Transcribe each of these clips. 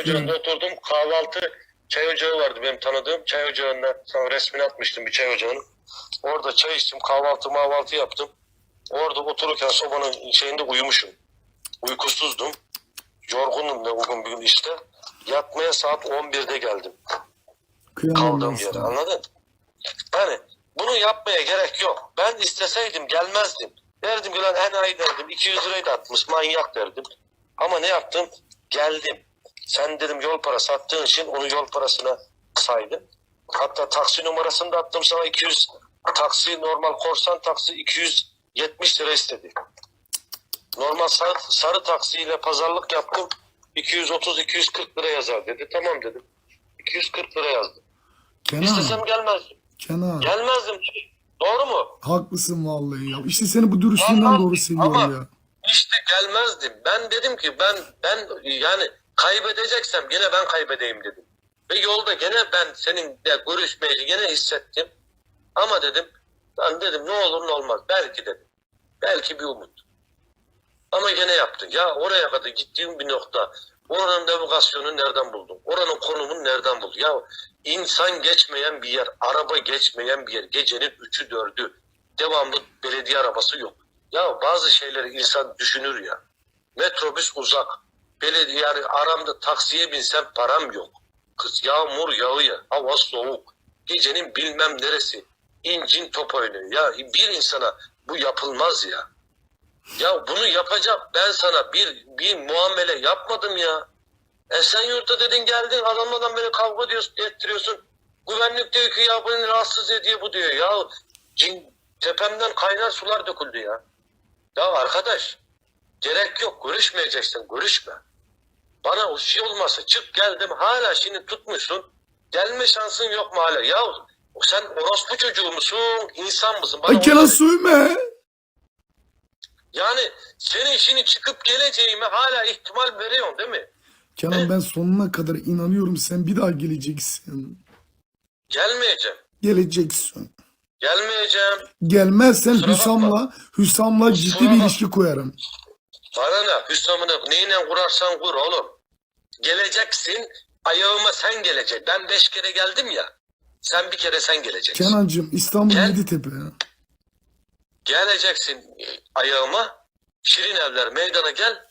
ocağında oturdum. Kahvaltı çay ocağı vardı benim tanıdığım. Çay ocağında sana resmini atmıştım bir çay ocağının. Orada çay içtim. Kahvaltı mahvaltı yaptım. Orada otururken sobanın şeyinde uyumuşum. Uykusuzdum. Yorgunum da bugün bugün işte. Yatmaya saat 11'de geldim. Kıyamam Kaldığım yere anladın? Yani bunu yapmaya gerek yok. Ben isteseydim gelmezdim. Derdim ki lan enayi derdim. 200 lirayı da atmış manyak derdim. Ama ne yaptım? Geldim. Sen dedim yol parası attığın için onu yol parasına saydım. Hatta taksi numarasını da attım sana 200. Taksi normal korsan taksi 270 lira istedi. Normal sarı, sarı taksiyle pazarlık yaptım. 230-240 lira yazar dedi. Tamam dedim. 240 lira yazdım. İstesem Kenan, gelmezdim. Kenan. Gelmezdim. Doğru mu? Haklısın vallahi ya. İşte seni bu dürüstlüğünden Ama- doğru seviyorum ama- ya. İşte gelmezdim. Ben dedim ki ben ben yani kaybedeceksem gene ben kaybedeyim dedim. Ve yolda gene ben seninle görüşmeyi gene hissettim. Ama dedim lan dedim ne olur ne olmaz. Belki dedim. Belki bir umut. Ama gene yaptın. Ya oraya kadar gittiğim bir nokta. Oranın navigasyonu nereden buldun? Oranın konumunu nereden buldun? Ya insan geçmeyen bir yer, araba geçmeyen bir yer. Gecenin üçü dördü. Devamlı belediye arabası yok. Ya bazı şeyleri insan düşünür ya. Metrobüs uzak. Belediye aramda taksiye binsem param yok. Kız yağmur yağıyor. Hava soğuk. Gecenin bilmem neresi. İncin top oynuyor. Ya bir insana bu yapılmaz ya. Ya bunu yapacak ben sana bir bir muamele yapmadım ya. Esenyurt'ta dedin geldin adamlardan beni kavga diyorsun, ettiriyorsun. Güvenlik diyor ki ya beni rahatsız ediyor bu diyor. Ya cin, tepemden kaynar sular döküldü ya. Ya arkadaş gerek yok görüşmeyeceksin görüşme. Bana o şey olmasa çık geldim hala şimdi tutmuşsun. Gelme şansın yok mu hala? Ya sen orospu çocuğu musun? insan mısın? Bana söyle. sövme. Yani senin şimdi çıkıp geleceğime hala ihtimal veriyorsun değil mi? Kenan ben sonuna kadar inanıyorum sen bir daha geleceksin. Gelmeyeceğim. Geleceksin. Gelmeyeceğim. Gelmezsen Kusura bakma. Hüsam'la Hüsam'la ciddi Kusura bir ilişki koyarım. Bana ne? Hüsam'ını neyle kurarsan kur oğlum. Geleceksin. Ayağıma sen gelecek. Ben beş kere geldim ya. Sen bir kere sen geleceksin. Kenancığım İstanbul Gel. Yeditepe. Geleceksin e, ayağıma. Şirin evler meydana gel.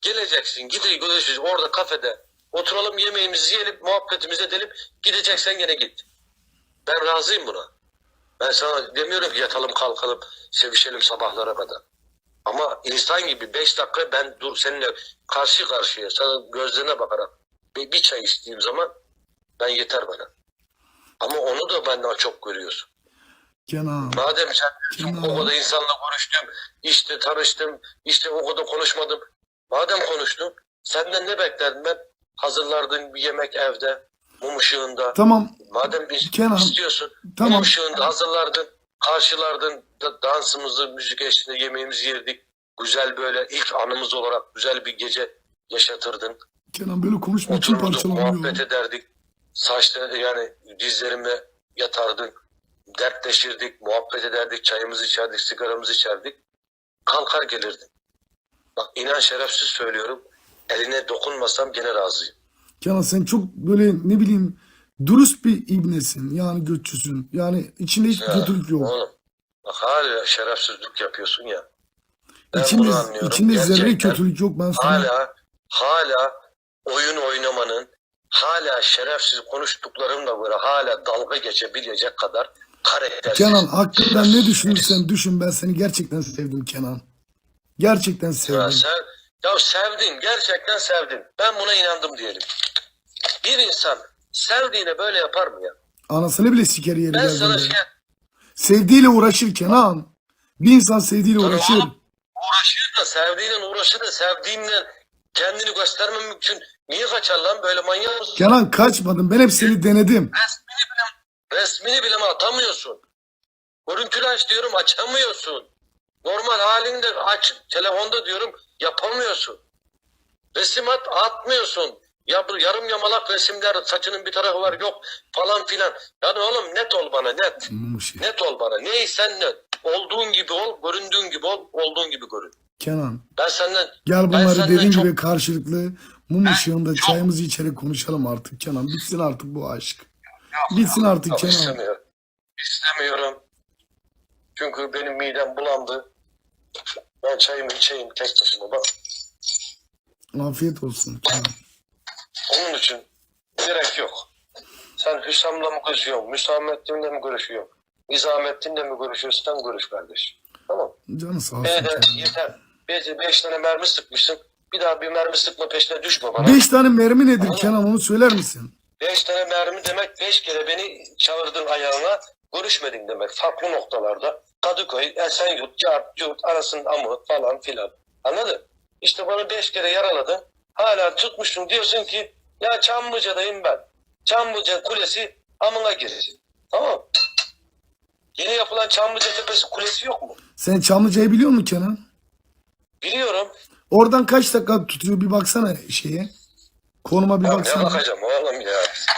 Geleceksin. Gidip görüşürüz orada kafede. Oturalım yemeğimizi yiyelim, muhabbetimizi edelim. Gideceksen gene git. Ben razıyım buna. Ben sana demiyorum ki yatalım kalkalım sevişelim sabahlara kadar. Ama insan gibi beş dakika ben dur seninle karşı karşıya sana gözlerine bakarak bir, bir çay içtiğim zaman ben yeter bana. Ama onu da benden çok görüyorsun. Kenan. Madem sen Kenan. o kadar insanla konuştum, işte tanıştım, işte o kadar konuşmadım. Madem konuştun, senden ne beklerdim ben? Hazırlardın bir yemek evde, mum ışığında. Tamam. Madem bir Kenan, istiyorsun, tamam. mum ışığında hazırlardın, karşılardın, da- dansımızı, müzik eşliğinde yemeğimizi yerdik. Güzel böyle ilk anımız olarak güzel bir gece yaşatırdın. Kenan böyle konuşma için parçalanıyor. muhabbet ederdik. Saçta yani dizlerimle yatardık. Dertleşirdik, muhabbet ederdik, çayımızı içerdik, sigaramızı içerdik. Kalkar gelirdim. Bak inan şerefsiz söylüyorum. Eline dokunmasam gene razıyım. Kenan sen çok böyle ne bileyim dürüst bir ibnesin. Yani götçüsün. Yani içinde hiç Ya, kötülük yok. Oğlum bak hala şerefsizlik yapıyorsun ya. Ben İçinde, bunu anlıyorum. içinde zerre kötülük yok. Ben sana Hala, hala oyun oynamanın, hala şerefsiz konuştuklarımla böyle hala dalga geçebilecek kadar karaktersiz. Kenan hakkında ne düşünürsen düşün ben seni gerçekten sevdim Kenan. Gerçekten Ya, sevdim. sen, ya sevdin, gerçekten sevdin. Ben buna inandım diyelim. Bir insan sevdiğine böyle yapar mı ya? Anasını bile siker yeri Ben sana geldiğinde. şey Sevdiğiyle uğraşır Kenan. Bir insan sevdiğiyle Tabii uğraşır. oğlum. uğraşıyor da sevdiğiyle uğraşır da sevdiğinden kendini göstermemek için niye kaçar lan böyle manyak mısın? Kenan kaçmadım. Ben hep seni denedim. Resmini bile, resmini bile mi atamıyorsun? Görüntülü aç diyorum açamıyorsun. Normal halinde aç telefonda diyorum yapamıyorsun. Resim at atmıyorsun. Ya bu yarım yamalak resimler saçının bir tarafı var yok falan filan. Yani oğlum net ol bana net. Muşi. Net ol bana. Neysen net. Olduğun gibi ol, göründüğün gibi ol, olduğun gibi görün. Kenan Ben senden gel bunları senden dediğin çok- gibi karşılıklı Mum ışığında çayımızı içerek konuşalım artık Kenan. Bitsin artık bu aşk. Bitsin artık Yok, Kenan. istemiyorum. İstemiyorum. Çünkü benim midem bulandı. Ben çayımı içeyim tek başıma bak. Afiyet olsun Kenan. Onun için gerek yok. Sen Hüsam'la mı görüşüyorsun? Müsamettin'le mi görüşüyorsun? Nizamettin'le mi görüşüyorsun? Sen görüş kardeş. Tamam. Canı sağ olsun Beni de yeter. Beş, beş tane mermi sıkmışsın. Bir daha bir mermi sıkma peşine düşme bana. Beş tane mermi nedir Kenan onu söyler misin? Beş tane mermi demek beş kere beni çağırdın ayağına görüşmedin demek farklı noktalarda. Kadıköy, Esenyurt, Cart, Curt, arasının amı falan filan. Anladın? İşte bana beş kere yaraladın. Hala tutmuşsun diyorsun ki ya Çamlıca'dayım ben. Çamlıca Kulesi amına girsin. Tamam Yeni yapılan Çamlıca Tepesi Kulesi yok mu? Sen Çamlıca'yı biliyor musun Kenan? Biliyorum. Oradan kaç dakika tutuyor bir baksana şeye. Konuma bir Ya ne baksana. bakacağım oğlum ya.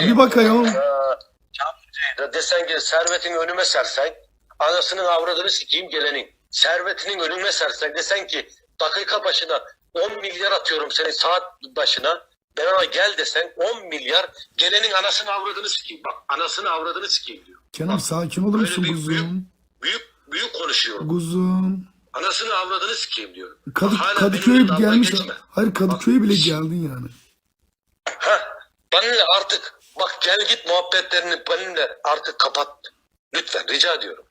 Bir bakayım. Çamlıca'yı da desen ki servetini önüme sersen, anasının avradını sikeyim gelenin. Servetinin önüme sersen desen ki dakika başına 10 milyar atıyorum senin saat başına. Ben ona gel desen 10 milyar gelenin anasını avradını sikeyim. Bak anasını avradını sikeyim diyor. Kenan sakin olur musun bir kuzum? Büyük büyük konuşuyorum. Kuzum. Anasını avradını sikeyim diyor. Kadı, Hala Kadıköy'e gelmiş. geçme. Hayır Kadıköy'e bile geldin yani. Ha, benimle artık bak gel git muhabbetlerini benimle artık kapat. Lütfen rica ediyorum.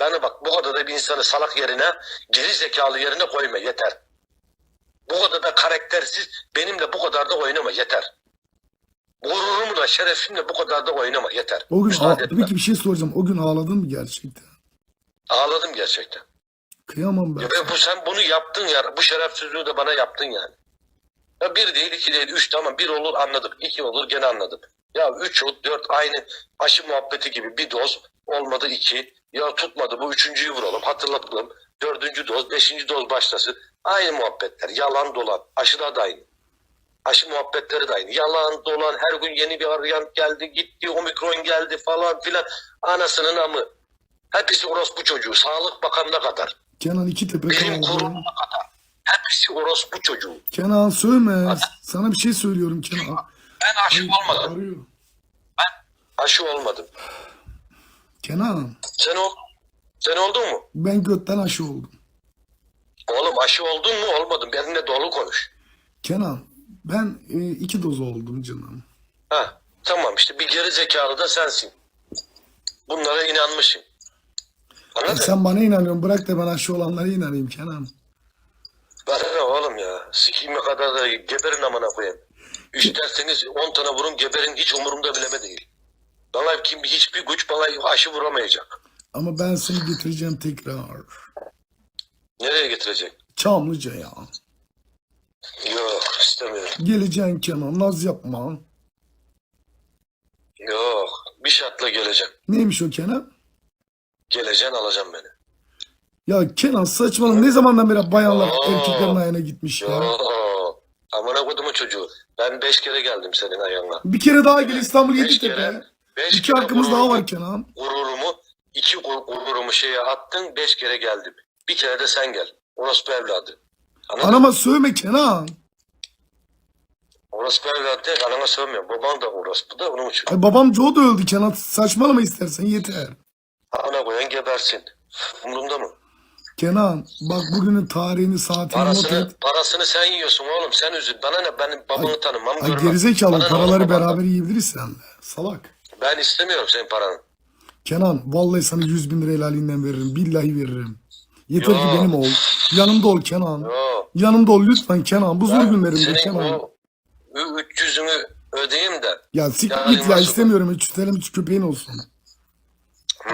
Bana bak bu kadar da bir insanı salak yerine geri zekalı yerine koyma yeter. Bu kadar da karaktersiz benimle bu kadar da oynama yeter. Gururumla şerefimle bu kadar da oynama yeter. O gün ağ- peki bir şey soracağım. O gün ağladın mı gerçekten? Ağladım gerçekten. Kıyamam ben. Ya ve bu sen bunu yaptın ya. Bu şerefsizliği de bana yaptın yani. Ya bir değil, iki değil, üç tamam. Bir olur anladık. iki olur gene anladık. Ya üç, ol, dört aynı aşı muhabbeti gibi bir doz olmadı iki. Ya tutmadı bu üçüncüyü vuralım hatırlatalım. Dördüncü doz, beşinci doz başlasın. Aynı muhabbetler. Yalan dolan. Aşılar da aynı. Aşı muhabbetleri de aynı. Yalan dolan. Her gün yeni bir varyant geldi. Gitti. Omikron geldi falan filan. Anasının amı. Hepsi orospu çocuğu. Sağlık Bakanı'na kadar. Kenan iki tepe Bilim kuruluna kadar. Hepsi orospu çocuğu. Kenan söyleme. Sana bir şey söylüyorum Kenan. Ben aşı olmadım. Arıyor. Aşı olmadım. Kenan Sen ol sen oldun mu? ben götten aşı oldum. Oğlum aşı oldun mu? Olmadım. Benimle dolu konuş. Kenan ben e, iki doz oldum canım. Ha, tamam işte bir geri zekalı da sensin. Bunlara inanmışım. Anladın? Sen bana inanıyorsun. Bırak da ben aşı olanlara inanayım Kenan. Bana ne oğlum ya? Sikime kadar da geberin amına koyayım. İsterseniz 10 tane vurun geberin hiç umurumda bileme değil. Bana kim hiçbir güç bana aşı vuramayacak. Ama ben seni getireceğim tekrar. Nereye getirecek? Çamlıca ya. Yok istemiyorum. Geleceksin Kenan. Naz yapma. Yok bir şartla geleceğim. Neymiş o Kenan? Geleceksin alacağım beni. Ya Kenan saçmalama. Ne zamandan beri bayanlar Aa. erkeklerin ayağına gitmiş ya. Yoo. Amına kodumun çocuğu. Ben beş kere geldim senin ayağına. Bir kere daha gel İstanbul Beş Yeditepe. kere. Beş İki kere hakkımız daha var Kenan. Gururumu, iki gur- gururumu şeye attın. Beş kere geldim. Bir kere de sen gel. Orospu evladı. Anladın mı? Anama sövme Kenan. Orospu evladı değil. Anana sövmüyorum. Baban da orospu da onun için. Ay babam Joe da öldü Kenan. Saçmalama istersen yeter. Ana koyan gebersin. Umurumda mı? Kenan bak bugünün tarihini saatini not Parasını, et. parasını sen yiyorsun oğlum. Sen üzül. Bana ne? Benim babanı tanımam. Ay görmem. gerizekalı paraları beraber yiyebiliriz seninle. Salak. Ben istemiyorum senin paranı. Kenan vallahi sana 100 bin lira helalinden veririm. Billahi veririm. Yeter ki Yo. benim ol. Yanımda ol Kenan. Yok. Yanımda ol lütfen Kenan. Bu zor günlerimde senin Kenan. o ü- 300'ünü ödeyeyim de. Ya Yani git ya nasıl- istemiyorum. 300 TL'm üç köpeğin olsun.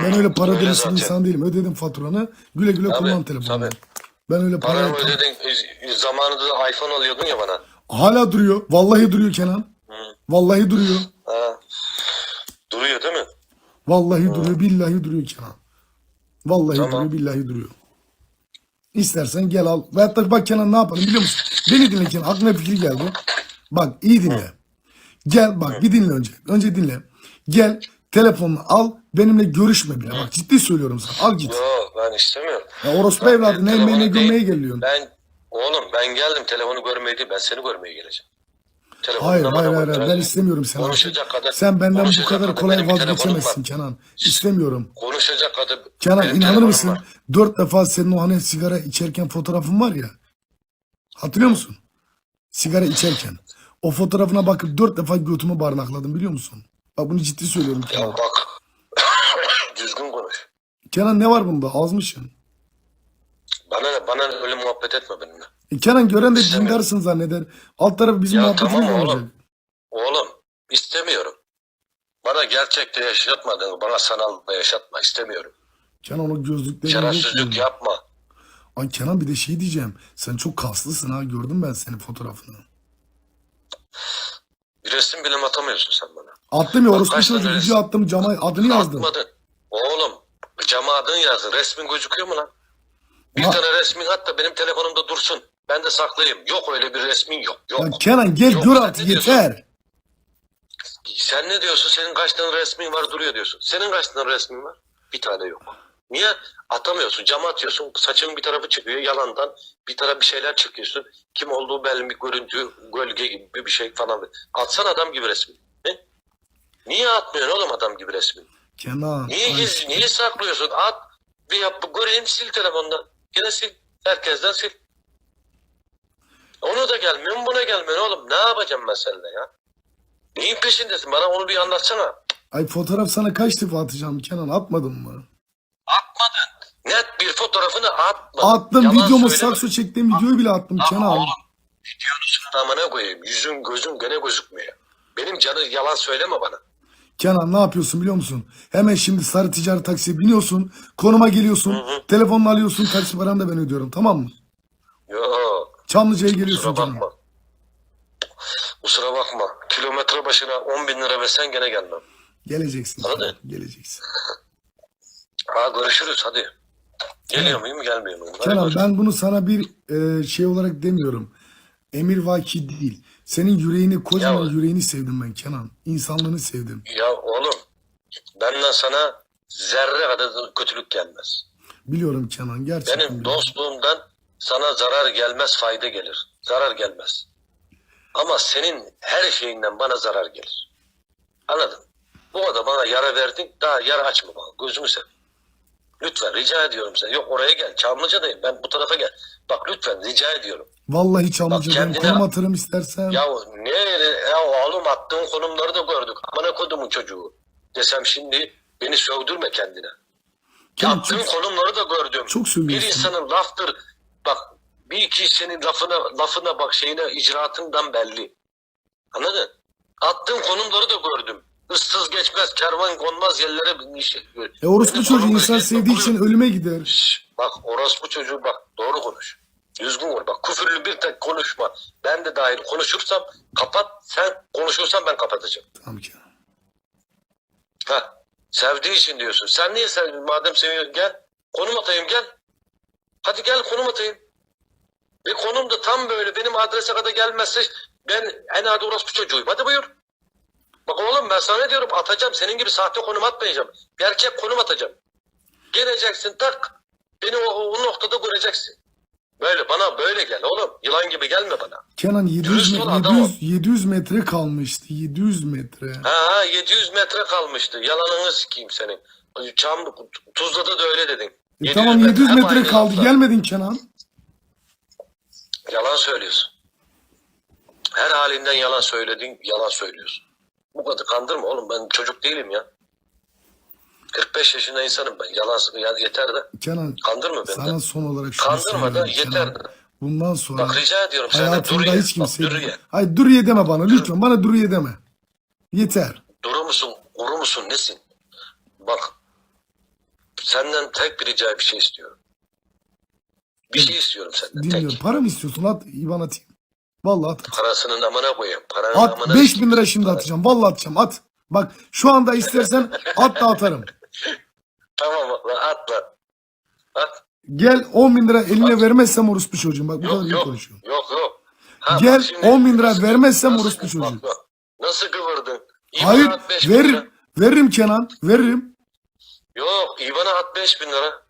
Ben öyle para Öyle delisi bir zaten. insan değilim. Ödedim faturanı. Güle güle Tabii, kullan telefonu. tabii. Ben öyle para Paramı ödedin. Zamanında da iPhone alıyordun ya bana. Hala duruyor. Vallahi duruyor Kenan. Vallahi duruyor. Ha. Duruyor değil mi? Vallahi duruyor. Billahi duruyor Kenan. Vallahi Tamam. duruyor. Billahi duruyor. İstersen gel al. Veyahut da bak Kenan ne yapalım biliyor musun? Beni dinle Kenan. Aklıma fikir geldi. Bak iyi dinle. Gel bak bir dinle önce. Önce dinle. Gel telefonunu al. Benimle görüşme bile. Bak ciddi söylüyorum sana. Al git. Yok ben istemiyorum. Ya orospu evladı ne emeğine değil- gömmeye geliyorsun. Ben oğlum ben geldim telefonu görmeye değil ben seni görmeye geleceğim. Telefonunu. Hayır hayır hayır hayır. ben istemiyorum seni. Konuşacak kadar. Sen benden bu kadar kolay vazgeçemezsin. Kenan. İstemiyorum. Konuşacak kadar. Kenan inanır mısın? var. Dört defa senin o hani sigara içerken fotoğrafın var ya. Hatırlıyor musun? Sigara içerken. O fotoğrafına bakıp dört defa götümü barnakladım biliyor musun? Bak bunu ciddi söylüyorum Ya Kenan. bak. Düzgün konuş. Kenan ne var bunda? Azmışsın. Bana ne? Bana öyle muhabbet etme benimle. E Kenan gören de İstemiyorum. dindarsın zanneder. Alt tarafı bizim Ya muhabbetimiz tamam olacak. oğlum. Oğlum istemiyorum. Bana gerçekte yaşatmadığını bana sanalda yaşatma istemiyorum. Kenan o gözlükleri Şerefsizlik yapma. Ay Kenan bir de şey diyeceğim. Sen çok kaslısın ha. Gördüm ben senin fotoğrafını. Bir resim bile atamıyorsun sen bana. Attım ya Bak orospu kaç çocuğu tane video attım cama adını yazdım. Atmadın. Oğlum cama adın yazdın. Resmin gözüküyor mu lan? Bir Ha. tane resmin hatta benim telefonumda dursun. Ben de saklayayım. Yok öyle bir resmin yok. Yok. Ya Kenan gel Yok, sen artık ne diyorsun? yeter. Sen ne diyorsun? Senin kaç tane resmin var duruyor diyorsun. Senin kaç tane resmin var? Bir tane yok. Niye? Atamıyorsun. Cama atıyorsun. Saçın bir tarafı çıkıyor. Yalandan bir taraf bir şeyler çıkıyorsun. Kim olduğu belli bir görüntü, gölge gibi bir şey falan. Atsana adam gibi resmi. Ne? Niye atmıyorsun oğlum adam gibi resmi? Kenan. Niye ay, giz, niye saklıyorsun? At bir yap göreyim sil telefondan. Yine sil. Herkesten sil. Onu da gelmiyor buna gelmiyor oğlum. Ne yapacağım ben seninle ya? Neyin peşindesin? Bana onu bir anlatsana. Ay fotoğraf sana kaç defa atacağım Kenan atmadın mı? Atmadın. Net bir fotoğrafını atmadın. Attım Yalan videomu söyleme. sakso çektiğim videoyu bile attım Ama Kenan. oğlum videonun amına koyayım. Yüzün gözün gene gözükmüyor. Benim canı yalan söyleme bana. Kenan ne yapıyorsun biliyor musun? Hemen şimdi sarı ticari taksiye biniyorsun. Konuma geliyorsun. Hı hı. Telefonunu alıyorsun. Taksi paranı da ben ödüyorum tamam mı? Yok. Çamlıca'ya geliyorsun Kusura Kenan. bakma. Kusura bakma. Kilometre başına 10 bin lira versen gene gelmem. Geleceksin. Hadi. Kenan, Geleceksin. Ha görüşürüz hadi. Geliyor muyum gelmiyor muyum? Hadi Kenan görüşürüz. ben bunu sana bir e, şey olarak demiyorum. Emir vaki değil. Senin yüreğini, kocaman Ya- yüreğini sevdim ben Kenan. İnsanlığını sevdim. Ya oğlum benden sana zerre kadar kötülük gelmez. Biliyorum Kenan gerçekten. Benim biliyorum. dostluğumdan sana zarar gelmez fayda gelir. Zarar gelmez. Ama senin her şeyinden bana zarar gelir. Anladın? Bu kadar bana yara verdin daha yara açma bana. Gözümü sev. Lütfen rica ediyorum sen. Yok oraya gel. Çamlıca'dayım. Ben bu tarafa gel. Bak lütfen rica ediyorum. Vallahi Çamlıca'dan kendine- konum atarım istersen. Ya ne ya oğlum attığın konumları da gördük. Amına kodumun çocuğu. Desem şimdi beni sövdürme kendine. Kenan Yaptığın çok, konumları da gördüm. çok Bir sövüyorsun. insanın laftır. Bak bir iki senin lafına lafına bak şeyine icraatından belli. Anladın? Attığın konumları da gördüm. Issız geçmez, kervan konmaz yerlere binmiş. E orospu çocuğu insan sevdiği için ölüme gider. Şşş, bak orospu çocuğu bak doğru konuş. Düzgün konuş. Bak küfürlü bir tek konuşma. Ben de dahil konuşursam kapat. Sen konuşursan ben kapatacağım. Tamam Kenan. Ha, sevdiği için diyorsun. Sen niye sevdin? Madem seviyorsun gel. Konum atayım gel. Hadi gel konum atayım. Ve konum da tam böyle benim adrese kadar gelmezse ben en adi orospu çocuğuyum. Hadi buyur. Bak oğlum ben sana diyorum atacağım. Senin gibi sahte konum atmayacağım. Gerçek konum atacağım. Geleceksin tak. Beni o, o noktada göreceksin. Böyle bana böyle gel oğlum. Yılan gibi gelme bana. Kenan 700, Dürüst me- ol adam ol. 700, 700 metre kalmıştı. 700 metre. Ha, ha 700 metre kalmıştı. Yalanını sikeyim senin. Çam, Tuzla'da da öyle dedin. E tamam 700 hep metre aynı kaldı. laflar. Gelmedin Kenan. Yalan söylüyorsun. Her halinden yalan söyledin, yalan söylüyorsun. Bu kadar kandırma oğlum ben çocuk değilim ya. 45 yaşında insanım ben. Yalan ya yeter de. Kenan Kandırma beni. sana de. son olarak şunu Kandırma da yeter. Kenan. Bundan sonra Bak rica ediyorum senden dur ye. hiç kimse... Bak, dur ye. Hayır dur ye deme bana lütfen. Bana dur ye deme. Yeter. Duru musun, kuru musun, nesin? Bak senden tek bir rica bir şey istiyorum. Bir şey istiyorum senden Dinliyorum. tek. Para mı istiyorsun? At İban atayım. Vallahi at. Parasının amına koyayım. Paranın At amına 5000 sikeyim. lira şimdi atacağım. Vallahi atacağım. At. Bak şu anda istersen at da atarım. Tamam lan at lan. At. Gel 10 bin lira eline vermezsem orospu çocuğum. Bak bu kadar Yok büyük yok. konuşuyorum. Yok yok. Ha, Gel, şimdi- 10 bin lira vermezsem Nasıl- orospu çocuğu. bak, bak. Nasıl kıvırdın? İbana Hayır at bin lira. Veririm Kenan. Veririm. Yok İBAN'a at 5 bin lira.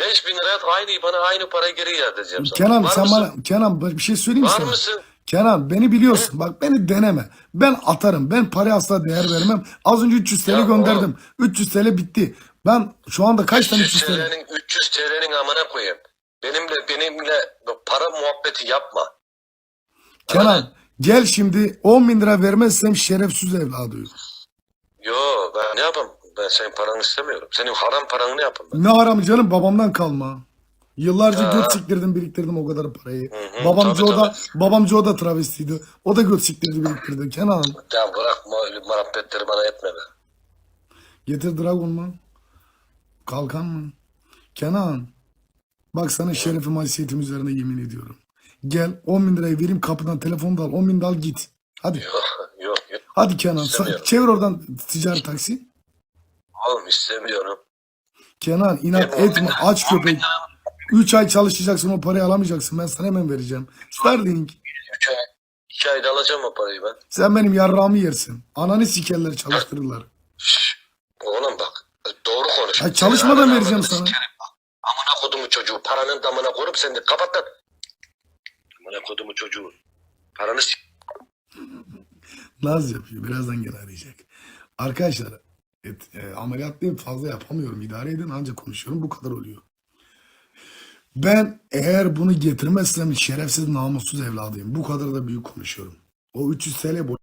5 bin lira at aynı İBAN'a aynı parayı geri edeceğim sana. Kenan Var sen mısın? bana Kenan bir şey söyleyeyim mi Var sana? mısın? Kenan beni biliyorsun. Bak beni deneme. Ben atarım. Ben paraya asla değer vermem. Az önce 300 TL Ya gönderdim. 300 TL bitti. Ben şu anda kaç tane 300 TL? TL'nin 300 TL'nin amına koyayım. Benimle benimle para muhabbeti yapma. Kenan gel şimdi 10 bin lira vermezsem şerefsiz evladıyım. Yo ben ne yapayım? Ben senin paranı istemiyorum. Senin haram paranı ne yapayım ben? Ne aram canım babamdan kalma. Yıllarca Ya. göt siktirdim biriktirdim o kadar parayı. hı, babam tabii, Joe da babam Joe da travestiydi. O da göt siktirdi biriktirdi. Kenan Ya bırakma öyle muhabbetleri bana etme be. getir Dragon mu? Kalkan mı? Kenan bak sana şerefim haysiyetim üzerine yemin ediyorum. Gel 10 bin lirayı vereyim kapıdan telefonu da al 10 bin de al git. Hadi. Yok yok yok. Hadi Kenan sa- İstemiyorum. çevir oradan ticari taksi. Oğlum istemiyorum. Kenan inat bin etme aç on bin köpek. lira- 3 ay çalışacaksın o parayı alamayacaksın. Ben sana hemen vereceğim. Starlink. Üç ay, iki ayda alacağım o parayı ben. Sen benim yarrağımı yersin. Ananı sikerler çalıştırırlar. Şşş, oğlum bak. Doğru konuş. Ya çalışmadan Senin vereceğim sana. sikerim bak. Amına kodumu çocuğu. Paranın damına korup sen de kapat lan. Amına kodumu çocuğu. Paranı sik. Naz yapıyor. Birazdan gene arayacak. Arkadaşlar et, e, ameliyatlıyım fazla yapamıyorum. İdare edin ancak konuşuyorum. Bu kadar oluyor. Ben eğer bunu getirmezsem şerefsiz namussuz evladıyım. Bu kadar da büyük konuşuyorum. O 300 TL boy